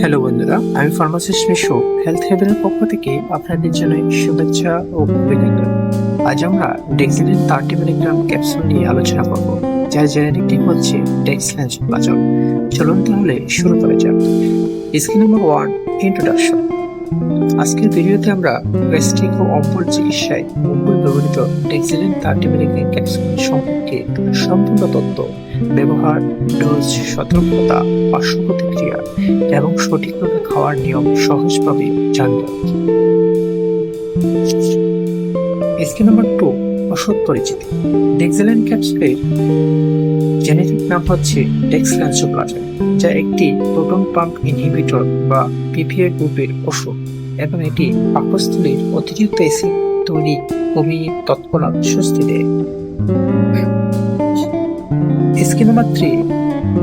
Hello বন্ধুরা। আমি pharmacist Meesho health হেভেনের পক্ষ থেকে আপনাদের জন্য শুভেচ্ছা ও অভিনন্দন। আজ আমরা ডেক্সিলিন থার্টি মিলিগ্রাম ক্যাপসুল নিয়ে আলোচনা করব, যার জেনেটিকটি হচ্ছে ডেক্সিলেন্স প্লাজল চলুন তাহলে শুরু করা যাক। স্কিন নম্বর ওয়ান ইন্ট্রোডাকশন আজকের ভিডিওতে আমরা গ্যাস্ট্রিক ও অম্বল চিকিৎসায় বহুল ব্যবহৃত ডেক্সিলিন থার্টি মিলিগ্রাম ক্যাপসুল সম্পর্কে সম্পূর্ণ তথ্য, ব্যবহার, ডোজ, সতর্কতা পার্শ্ব প্রতিক্রিয়া এবং সঠিকভাবে খাওয়ার নিয়ম সহজভাবে জানব স্কিন নাম্বার টু ওষুধ পরিচিতি। ডেক্সেলেন ক্যাপসুলের জেনেটিক নাম হচ্ছে ডেক্সল্যান্সোপ্লাজম যা একটি প্রোটন পাম্প ইনহিবিটর বা পিপিএ গ্রুপের ওষুধ এবং এটি পাকস্থলীর অতিরিক্ত অ্যাসিড তৈরি কমিয়ে তৎক্ষণাৎ স্বস্তি দেয়। স্কিন নাম্বার থ্রি,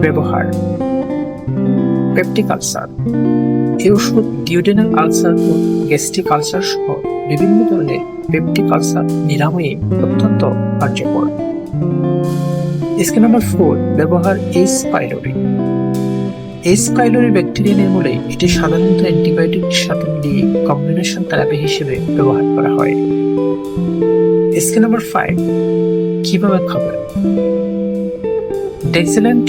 ব্যবহার। Peptic ulcer. এই ওষুধ ডিউডেনাল আলসার ও গ্যাস্ট্রিক আলসার সহ বিভিন্ন ধরনের পেপটিক আলসার নিরাময়ে অত্যন্ত কার্যকর। স্কিন নাম্বার ফোর, ব্যবহার H pylori H pylori bacteria নির্মূলে এটি সাধারণত অ্যান্টিবায়োটিক সাথে মিলিয়ে কম্বিনেশন থেরাপি হিসেবে ব্যবহার করা হয়। স্কিন নাম্বার ফাইভ কীভাবে খাবেন? ডেক্সেলেন্ট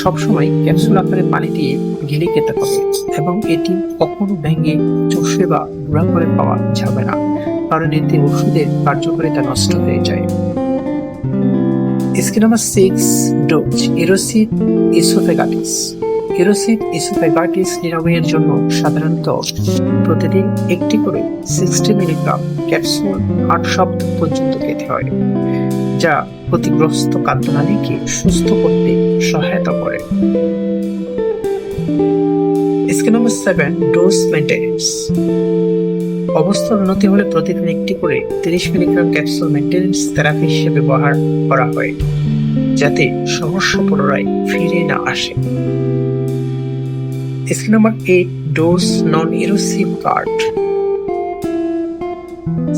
সবসময় ক্যাপসুল আকারে পানি দিয়ে গিলে খেতে হবে এবং এটি কখনো ভেঙে, চষে বা গুঁড়া করে পাওয়া যাবে না, কারণ এতে ওষুধের কার্যকারিতা নষ্ট হয়ে যায়। Screen number six dose erosive oesophagitis erosive oesophagitis নিরাময়ের জন্য সাধারণত প্রতিদিন একটি করে সিক্সটি মিলিগ্রাম ক্যাপসুল আট সপ্তাহ পর্যন্ত খেতে হয়, যা ক্ষতিগ্রস্ত কান্দনালীকে সুস্থ করতে সহায়তা করে। স্কিন সেভেন ডোজ মেনটেন্স অবস্থার উন্নতি হলে প্রতিদিন একটি করে তিরিশ মিলিগ্রাম ক্যাপসুল মেনটেন্স থেরাপি হিসেবে ব্যবহার করা হয়, যাতে সমস্যা পুনরায় ফিরে না আসে। Screen number eight dose non erosive card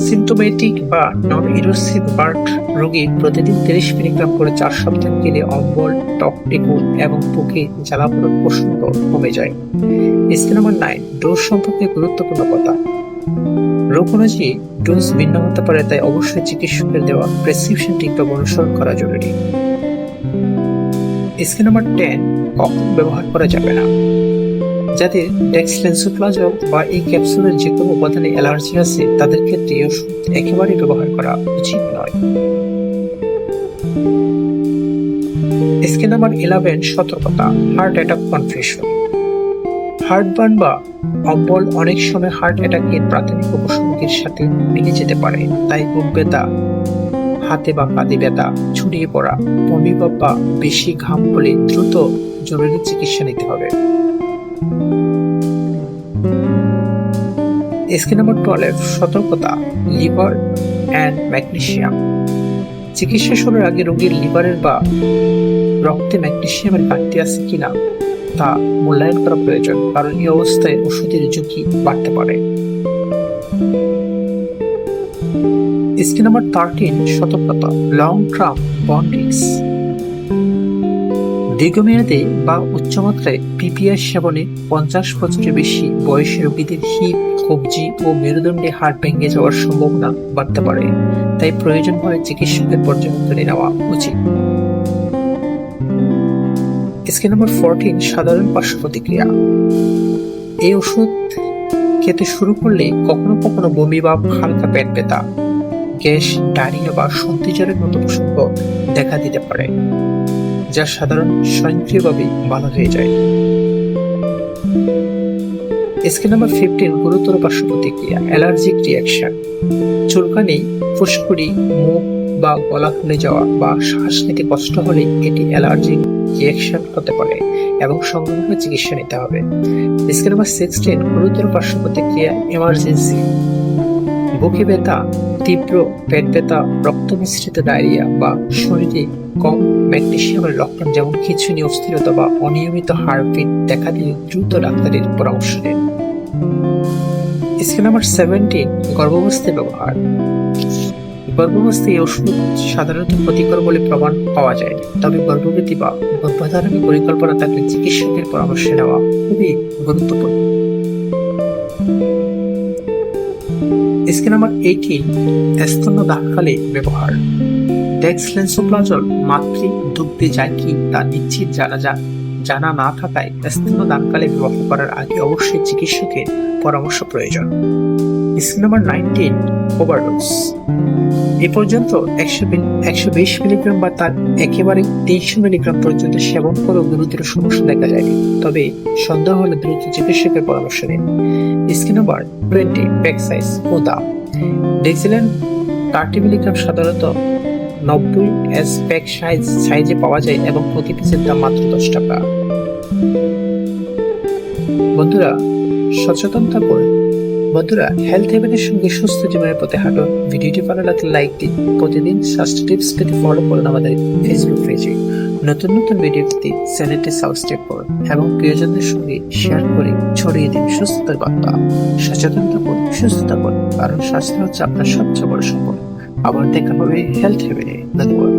symptomatic বা নন ইরোসিভ বার্ট রোগী প্রতিদিন তিরিশ মিলিগ্রাম করে চার সপ্তাহ গেলে অম্বল টক টিকুন এবং বুকে জ্বালাপোড়ার প্রসঙ্গ কমে যায়। স্কিন নাম্বার নাইন ডোজ সম্পর্কে গুরুত্বপূর্ণ কথা। রোগ অনুযায়ী ডোজ ভিন্ন হতে পারে, তাই অবশ্যই চিকিৎসকের দেওয়া প্রেসক্রিপশন ঠিকভাবে অনুসরণ করা জরুরি। স্কিন নাম্বার টেন কখন ব্যবহার করা যাবে না? যাদের ডেক্সলেন্সোপ্লাজম বা এই ক্যাপসুলের যে কোনো উপাদানে অ্যালার্জি আছে, তাদের ক্ষেত্রে এই ওষুধ একেবারেই ব্যবহার করা উচিত নয়। স্কিন নাম্বার ইলেভেন সতর্কতা, heart attack confusion heartburn বা অম্বল অনেক সময় হার্ট অ্যাটাকের প্রাথমিক উপসর্গের সাথে মিলে যেতে পারে, তাই বুক ব্যথা, হাতে বা কাঁধে ব্যথা, ছড়িয়ে পড়া, বমি বা বেশি ঘাম হলে দ্রুত জরুরি চিকিৎসা নিতে হবে। স্কিন নাম্বার টুয়েলভ সতর্কতা লিভার অ্যান্ড ম্যাগনেশিয়াম চিকিৎসা শুরুর আগে রোগীর লিভারের বা রক্তে ম্যাগনেশিয়ামের ঘাটতি আছে কিনা তা মূল্যায়ন করা প্রয়োজন, কারণ এই অবস্থায় ওষুধের ঝুঁকি বাড়তে পারে। স্কিন নাম্বার থার্টিন সতর্কতা লং টার্ম বন্ডিংস দীর্ঘমেয়াদে বা উচ্চমাত্রায় পিপিআর সেবনে পঞ্চাশ বছরের বেশি বয়সী রোগীদের হিপ, কবজি ও মেরুদণ্ডে হাড় ভেঙে যাওয়ার সম্ভাবনা বাড়তে পারে। তাই প্রয়োজন হলে চিকিৎসকের পর্যবেক্ষণে নেওয়া উচিত। স্কিন নম্বর ফোরটিন সাধারণ পার্শ্ব প্রতিক্রিয়া এই ওষুধ খেতে শুরু করলে কখনো কখনো বমি বা হালকা পেট ব্যথা, গ্যাস, ডায়রিয়া বা সর্দি জ্বরের মতো প্রসঙ্গ দেখা দিতে পারে। যা সাধারণ স্বয়ংক্রিয়ভাবে ভালো হয়ে যায়। স্কিন নাম্বার ফিফটিন গুরুতর পার্শ্ব প্রতিক্রিয়া অ্যালার্জিক রিয়াকশন চুলকানি, ফুসকুড়ি, মুখ বা গলা খুলে যাওয়া বা শ্বাস নিতে কষ্ট হলে এটি অ্যালার্জিক রিয়াকশন হতে পারে এবং সঙ্গে চিকিৎসা নিতে হবে। স্কিন নাম্বার সিক্সটিন গুরুতর পার্শ্ব প্রতিক্রিয়া এমার্জেন্সি বুকে ব্যথা তীব্র পেট ব্যথা রক্ত মিশ্রিত ডায়রিয়া বা শরীরে কম ম্যাগনেশিয়ামের লক্ষণ যেমন খিঁচুনি, অস্থিরতা বা অনিয়মিত হার্টবিট দেখা দিলে দ্রুত ডাক্তারের পরামর্শ নিন। স্কিন নাম্বার সেভেন্টিন গর্ভাবস্থায় ব্যবহার। গর্ভাবস্থায় ওষুধ সাধারণত ক্ষতিকর বলে প্রমাণ পাওয়া যায় তবে গর্ভবতী বা গর্ভধারণের পরিকল্পনা থাকলে চিকিৎসকের পরামর্শ নেওয়া খুবই গুরুত্বপূর্ণ। স্ক্রিন নাম্বার এইটিন স্তন্য দাগকালে ব্যবহার। ডেক্সলেন্সোপ্লাজল মাতৃ দুগ্ধে যায় কি তা নিশ্চিত জানা যা জানা না থাকায় স্তন্য দানকালে ব্যবহার করার আগে অবশ্যই চিকিৎসকের পরামর্শ প্রয়োজন। স্ক্রিন নাম্বার নাইনটিন ওভারডোজ এ পর্যন্ত একশো একশো বিশ মিলিগ্রাম বা তার একেবারে তিনশো মিলিগ্রাম পর্যন্ত সেবন করেও গুরুতর সমস্যা দেখা যায়নি। তবে সন্দেহ হলে দ্রুত চিকিৎসকের পরামর্শ নিন। Screen number twenty pack size ও দাম ডেক্সিলেন থার্টি মিলিগ্রাম সাধারণত নব্বই এস প্যাক সাইজ সাইজে পাওয়া যায় এবং প্রতি পিসের দাম মাত্র দশ টাকা। বন্ধুরা, সচেতন থাকুন। বন্ধুরা হেলথ হেভেনের সঙ্গে সুস্থ জীবনের পথে হাঁটুন। ভিডিওটি ভালো লাগলে লাইক দিন। প্রতিদিন স্বাস্থ্য টিপস পেতে ফলো করুন আমাদের ফেসবুক পেজে নতুন নতুন ভিডিও পেতে চ্যানেলটি সাবস্ক্রাইব করুন এবং প্রিয়জনদের সঙ্গে শেয়ার করে ছড়িয়ে দিন সুস্থতার বার্তা। সচেতন থাকুন, সুস্থ থাকুন। কারণ স্বাস্থ্য হচ্ছে আপনার সবচেয়ে বড় সম্পদ। আবার দেখা হবে। হেলথ হেভেনে ধন্যবাদ।